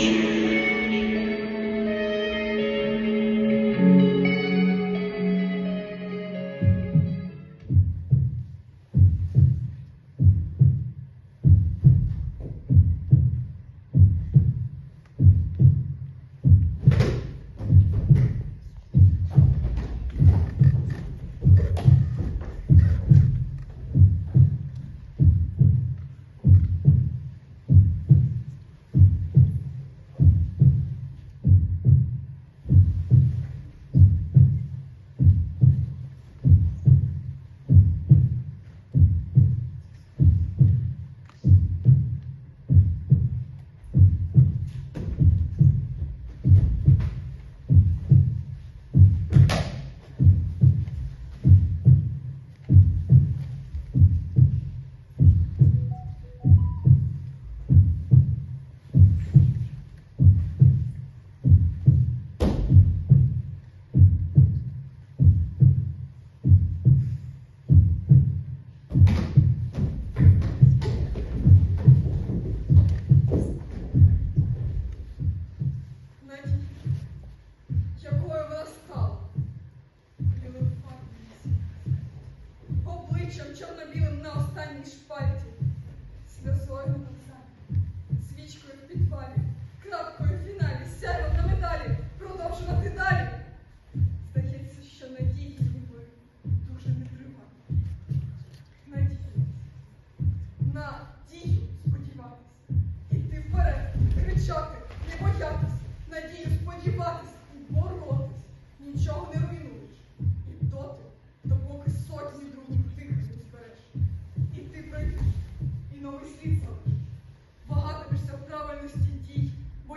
не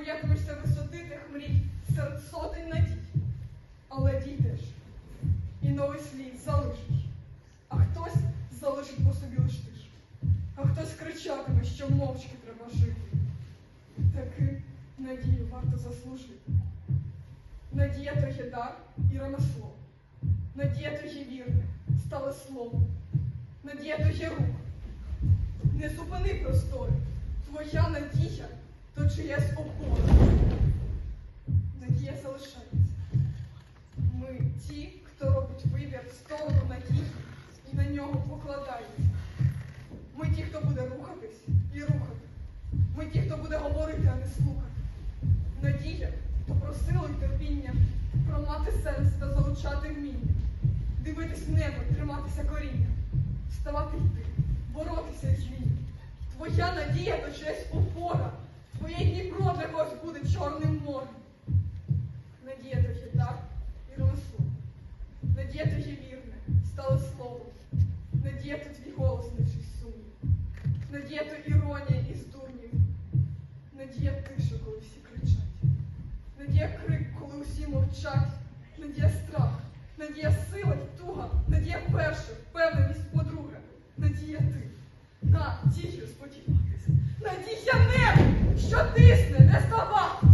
боятимешся висоти тих мрій серед сотень надій. Але дійдеш, і новий слід залишиш. А хтось залишить по собі лиш. А хтось кричатиме, що мовчки треба жити. Таки надію варто заслужити. Надія то є дар і ремесло. Надія то є вірне, стале слово. Надія то є рух. Не зупини простори. Твоя надія то чиясь опора. Надія залишається. Ми ті, хто робить вибір сторону надії і на нього покладається. Ми ті, хто буде рухатись і рухати. Ми ті, хто буде говорити, а не слухати. Надія то про силу і терпіння, про мати сенс та залучати вміння, дивитись в небо, триматися коріння, вставати йти, боротися із війни. Твоя надія то чиясь опора. Твоє Дніпро когось буде чорним морем. Надія є дар і ремесло. Надія є вірне, стале слово. Надія то твій голос не чийсь сумнів. Надія то іронія із дурнів. Надія тиша, коли всі кричать. Надія крик, коли усі мовчать. Надія страх. Надія сила й туга. Надія перша, впевненість подруга. Надія ти. На дію сподіватись. Надія небо, що тисне, не здаватись.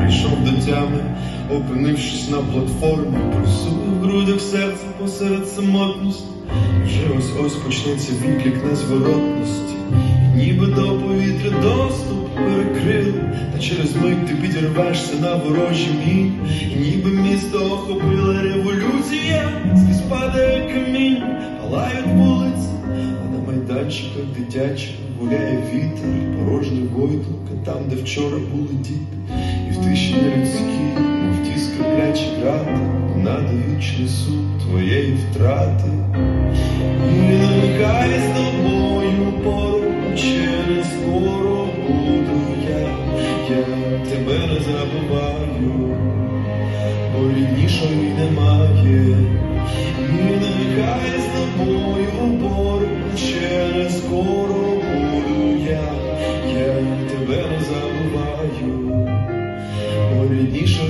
Прийшов до тями, опинившись на платформі, пульсує в грудях серце посеред самотності. І вже ось ось почнеться відлік незворотності, ніби до повітря доступ перекрили, та через мить ти підірвешся на ворожі мін, і ніби місто охопила революція, скрізь падає камінь, палають вулиці, а на майданчиках дитячих гуляє вітер, порожня войтулка, там, де вчора були діти, в тиші нелюдській, мов ті скриплячі грати, надо вічний суд твоєї втрати. І нехай з тобою поруч не скоро буду я, я тебе не забуваю, бо ріднішої немає. І нехай з тобою поруч не скоро бо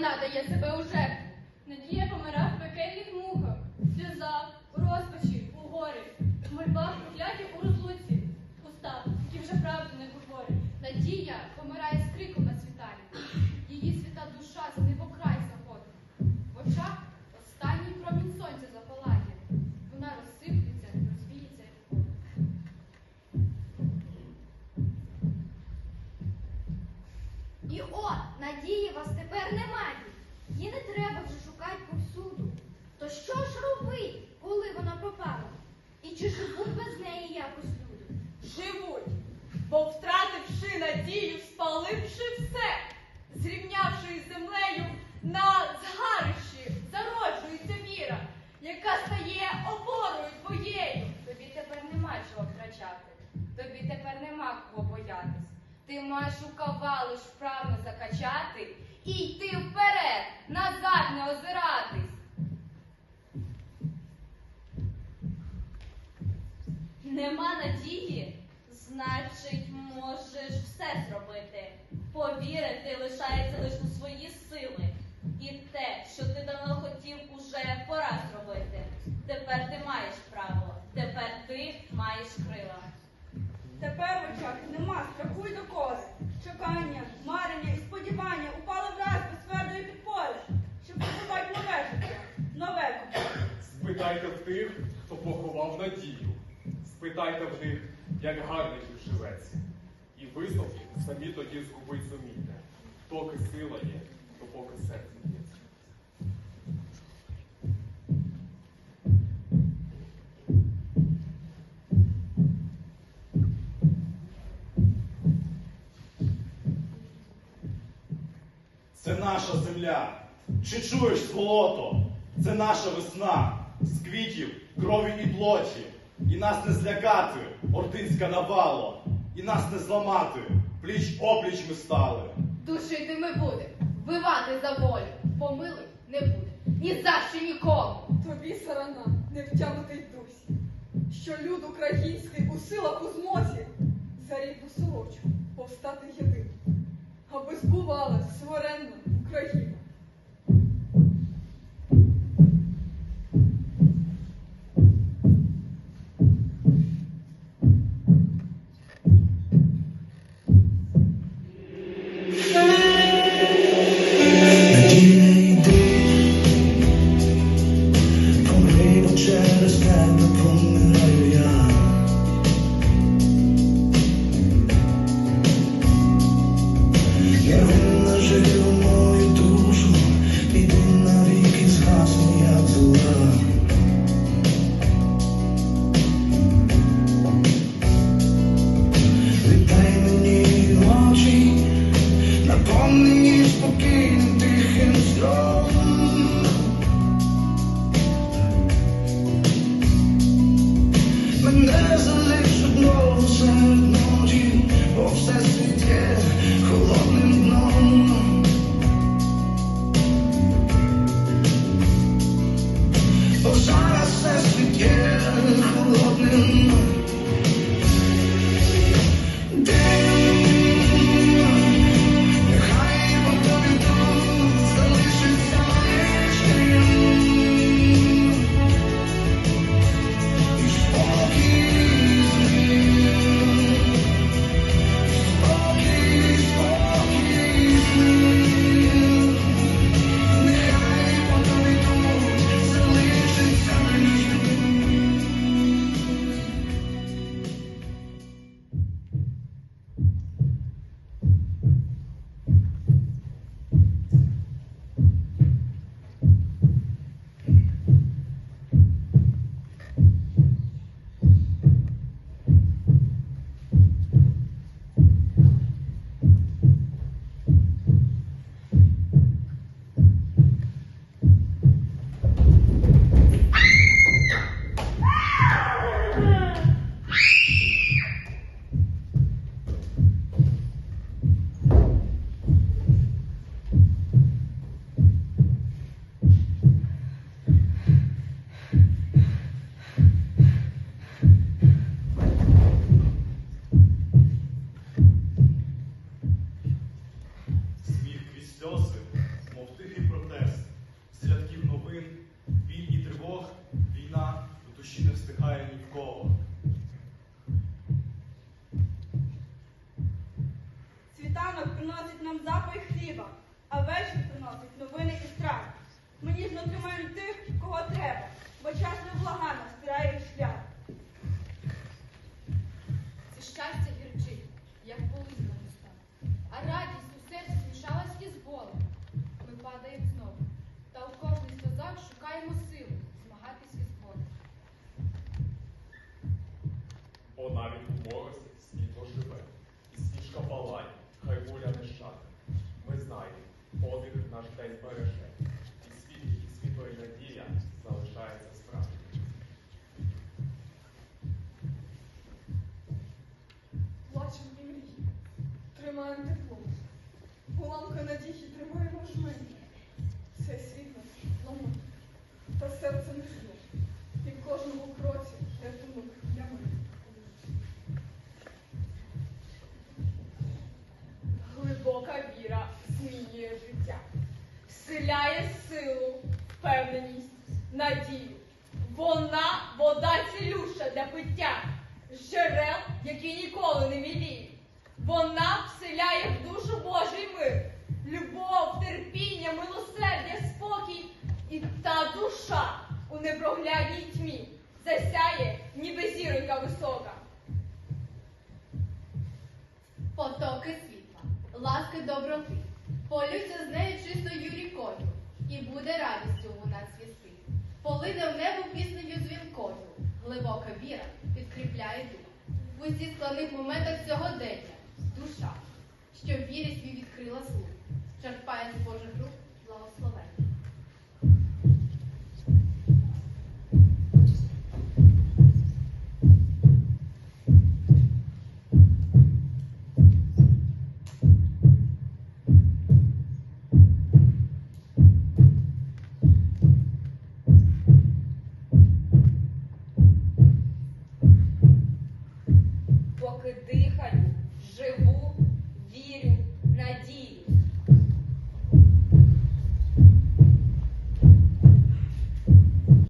вона дає себе у жертву. Надія помира в пекельних муках, в сльозах, розпачі, у горі, в мольбах прокляті у розлуці, устах, які вже правду не говорять. Надія помирає з криком на світанні. Її світа душа за небокрай заходить. В очах останній промінь сонця запалає. Вона розсиплеться, розвіється як вода. І от, надії вас тепер немає. Її не треба вже шукати повсюду. То що ж робить, коли вона пропала? І чи живуть без неї якось люди? Живуть, бо втративши надію, спаливши все, зрівнявши із Ти маєш у кавалу вправно закачати і йти вперед, назад не озиратись. Нема надії, значить, можеш все зробити. Повірити лишається лише у свої сили. І те, що ти давно хотів, уже пора зробити. Тепер ти маєш право, тепер ти маєш крила. Тепер надію. Спитайте в них, як гарно їм живеться. І висновки самі тоді згубить зумієте. Доки сила є, то поки серце б'ється. Це наша земля. Чи чуєш золото? Це наша весна з квітів, крові і плоті. І нас не злякати, ординська навало, і нас не зламати. Пліч опліч ми стали. Душити ми будемо, вбивати за волю, помилуй не буде. Ні за що нікому. Тобі сарана не втягнутий дусі, що люд український у силах у змозі за рідну сорочку повстати єдиним, аби збувала суверенна Україна. Світанок приносить нам запах хліба, а вечір приносить новини і страх. Ми ніжно тримаємо тих, кого треба, бо час невблаганно стирає їх шлях. Це щастя гірчить, як полизна густа. А радість у серці змішалась із болем. Ми падаємо знову. Та у кожних сльозах шукаємо силу змагатись із болем. Бо навіть у морозі світло живе, і сніжка палає, хай воля не щати. Ми знаємо, подих наш день береже, і світ, і світло і надія залишається справді. Плачем і мрії, тримаємо тепло. Уламка надії тримаємо жмені. Це світло ламо, та серце не жде. І в кожному кроці рятунок для мене. Глибока віра змінює життя, вселяє силу, впевненість, надію. Вона вода цілюща для пиття, джерел, які ніколи не міліють. Вона вселяє в душу Божий мир, любов, терпіння, милосердя, спокій. І та душа у непроглядній тьмі засяє, ніби зіронька висока. Потоки світла, ласки доброти, полються з нею рікою, і буде радістю у нас вісти. Полине в небо піснею дзвінкою, глибока віра підкріпляє дух. В усіх складних моментах сьогодення душа, що вірить свій відкрила слух, черпає з Божих рук благословення.